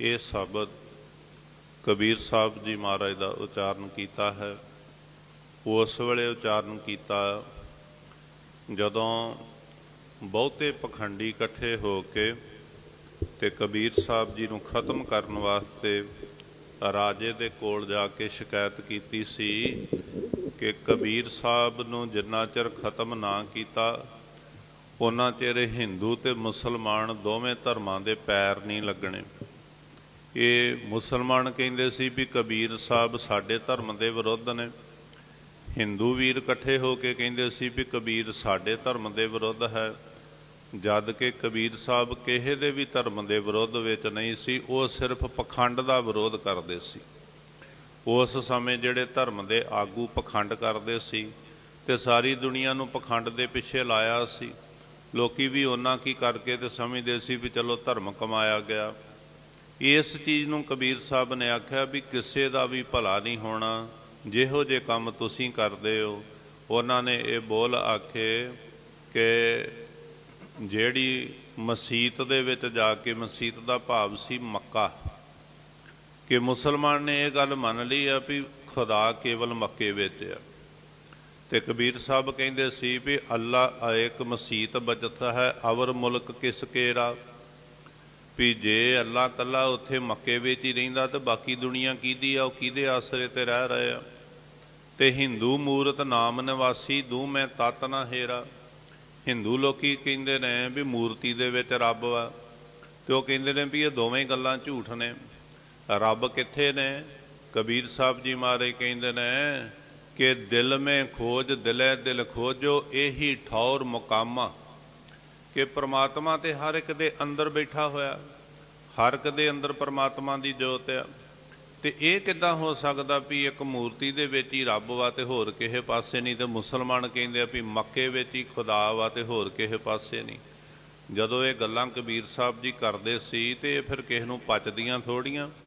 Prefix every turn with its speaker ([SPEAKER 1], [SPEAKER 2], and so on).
[SPEAKER 1] ਇਹ ਸ਼ਬਦ ਕਬੀਰ ਸਾਹਿਬ ਜੀ ਮਹਾਰਾਜ ਦਾ ਉਚਾਰਨ ਕੀਤਾ ਹੈ। ਉਸ ਵੇਲੇ ਉਚਾਰਨ ਕੀਤਾ ਜਦੋਂ ਬਹੁਤੇ ਪਖੰਡੀ ਇਕੱਠੇ ਹੋ ਕੇ ਤੇ ਕਬੀਰ ਸਾਹਿਬ ਜੀ ਨੂੰ ਖਤਮ ਕਰਨ ਵਾਸਤੇ ਰਾਜੇ ਦੇ ਕੋਲ ਜਾ ਕੇ ਸ਼ਿਕਾਇਤ ਕੀਤੀ ਸੀ ਕਿ ਕਬੀਰ ਸਾਹਿਬ ਨੂੰ ਜਿੰਨਾ ਚਿਰ ਖਤਮ ਨਾ ਕੀਤਾ, ਉਹਨਾਂ ਚਿਰ ਹਿੰਦੂ ਤੇ ਮੁਸਲਮਾਨ ਦੋਵੇਂ ਧਰਮਾਂ ਦੇ ਪੈਰ ਨਹੀਂ ਲੱਗਣੇ। ਇਹ ਮੁਸਲਮਾਨ ਕਹਿੰਦੇ ਸੀ ਵੀ ਕਬੀਰ ਸਾਹਿਬ ਸਾਡੇ ਧਰਮ ਦੇ ਵਿਰੁੱਧ ਨੇ। ਹਿੰਦੂ ਵੀਰ ਇਕੱਠੇ ਹੋ ਕੇ ਕਹਿੰਦੇ ਸੀ ਵੀ ਕਬੀਰ ਸਾਡੇ ਧਰਮ ਦੇ ਵਿਰੁੱਧ ਹੈ। ਜਦ ਕਿ ਕਬੀਰ ਸਾਹਿਬ ਕਿਸੇ ਦੇ ਵੀ ਧਰਮ ਦੇ ਵਿਰੁੱਧ ਵਿੱਚ ਨਹੀਂ ਸੀ, ਉਹ ਸਿਰਫ ਪਖੰਡ ਦਾ ਵਿਰੋਧ ਕਰਦੇ ਸੀ। ਉਸ ਸਮੇਂ ਜਿਹੜੇ ਧਰਮ ਦੇ ਆਗੂ ਪਖੰਡ ਕਰਦੇ ਸੀ ਤੇ ਸਾਰੀ ਦੁਨੀਆ ਨੂੰ ਪਖੰਡ ਦੇ ਪਿੱਛੇ ਲਾਇਆ ਸੀ। ਲੋਕੀ ਵੀ ਉਹਨਾਂ ਕੀ ਕਰਕੇ ਤੇ ਸਮਝਦੇ ਸੀ ਵੀ ਚਲੋ ਧਰਮ ਕਮਾਇਆ ਗਿਆ। ਇਸ ਚੀਜ਼ ਨੂੰ ਕਬੀਰ ਸਾਹਿਬ ਨੇ ਆਖਿਆ ਵੀ ਕਿਸੇ ਦਾ ਵੀ ਭਲਾ ਨਹੀਂ ਹੋਣਾ। ਜਿਹੋ ਜੇ ਕੰਮ ਤੁਸੀਂ ਕਰਦੇ ਹੋ, ਉਹਨਾਂ ਨੇ ਇਹ ਬੋਲ ਆਖੇ ਕਿ ਜਿਹੜੀ ਮਸਜਿਦ ਦੇ ਵਿੱਚ ਜਾ ਕੇ ਮਸਜਿਦ ਦਾ ਭਾਵ ਸੀ ਮੱਕਾ। ਕਿ ਮੁਸਲਮਾਨ ਨੇ ਇਹ ਗੱਲ ਮੰਨ ਲਈ ਆ ਵੀ ਖੁਦਾ ਕੇਵਲ ਮੱਕੇ ਵਿੱਚ ਆ। ਤੇ ਕਬੀਰ ਸਾਹਿਬ ਕਹਿੰਦੇ ਸੀ ਵੀ ਅੱਲਾ ਇੱਕ ਮਸਜਿਦ ਬਚਤ ਹੈ, ਅਵਰ ਮੁਲਕ ਕਿਸ ਕੇਰਾ? ਵੀ ਜੇ ਅੱਲਾ ਕੱਲਾ ਉੱਥੇ ਮੱਕੇ ਵਿੱਚ ਹੀ ਰਹਿੰਦਾ ਤਾਂ ਬਾਕੀ ਦੁਨੀਆ ਕੀਦੀ ਆ, ਉਹ ਕਿਹਦੇ ਆਸਰੇ ਤੇ ਰਹਿ ਰਹੇ ਆ? ਤੇ ਹਿੰਦੂ ਮੂਰਤ ਨਾਮ ਨਿਵਾਸੀ, ਦੂ ਮੈਂ ਤਤ ਨਾ ਹੇਰਾ। ਹਿੰਦੂ ਲੋਕੀ ਕਹਿੰਦੇ ਨੇ ਵੀ ਮੂਰਤੀ ਦੇ ਵਿੱਚ ਰੱਬ ਆ। ਤੇ ਉਹ ਕਹਿੰਦੇ ਨੇ ਵੀ ਇਹ ਦੋਵੇਂ ਗੱਲਾਂ ਝੂਠ ਨੇ। ਰੱਬ ਕਿੱਥੇ ਨੇ? ਕਬੀਰ ਸਾਹਿਬ ਜੀ ਮਾਰੇ ਕਹਿੰਦੇ ਨੇ ਕਿ ਦਿਲ ਮੇ ਖੋਜ, ਦਿਲੇ ਦਿਲ ਖੋਜੋ, ਇਹੀ ਠੌਰ ਮੁਕਾਮਾ। ਕਿ ਪ੍ਰਮਾਤਮਾ ਤੇ ਹਰ ਇੱਕ ਦੇ ਅੰਦਰ ਬੈਠਾ ਹੋਇਆ, ਹਰ ਇੱਕ ਦੇ ਅੰਦਰ ਪ੍ਰਮਾਤਮਾ ਦੀ ਜੋਤ ਆ। ਤੇ ਇਹ ਕਿੱਦਾਂ ਹੋ ਸਕਦਾ ਵੀ ਇੱਕ ਮੂਰਤੀ ਦੇ ਵਿੱਚ ਹੀ ਰੱਬ ਵਾ ਤੇ ਹੋਰ ਕਿਸੇ ਪਾਸੇ ਨਹੀਂ? ਤੇ ਮੁਸਲਮਾਨ ਕਹਿੰਦੇ ਆ ਵੀ ਮੱਕੇ ਵਿੱਚ ਹੀ ਖੁਦਾ ਵਾ ਤੇ ਹੋਰ ਕਿਸੇ ਪਾਸੇ ਨਹੀਂ। ਜਦੋਂ ਇਹ ਗੱਲਾਂ ਕਬੀਰ ਸਾਹਿਬ ਜੀ ਕਰਦੇ ਸੀ ਤੇ ਇਹ ਫਿਰ ਕਿਸੇ ਨੂੰ ਪਚਦੀਆਂ ਥੋੜੀਆਂ।